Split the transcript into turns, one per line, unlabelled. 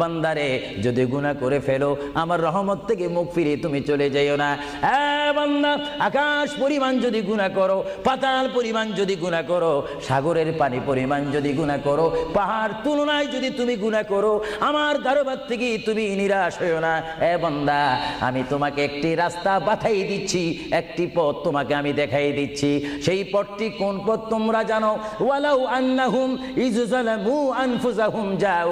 বান্দারে, যদি গুনাহ করে ফেলো, আমার রহমত থেকে মুখ ফিরে তুমি চলে যাইও না। হ্যাঁ বান্দা, আকাশ পরিমাণ যদি গুনাহ করো, পাতাল পরিমাণ যদি গুনাহ করো, সাগরের পানি পরিমাণ যদি গুনাহ করো, পাহাড় তুলনায় যদি তুমি গুনাহ করো, আমার দরবার থেকে তুমি নিরাশ হইও না। এ বান্দা, আমি তোমাকে একটি রাস্তা পাঠাই দিচ্ছি, একটি পথ তোমাকে আমি দেখাই দিচ্ছি। সেই পথটি কোন পথ তোমরা জানো? ওয়ালাউ আন্নাহুম ইজজালামু আনফুসাহুম যাও।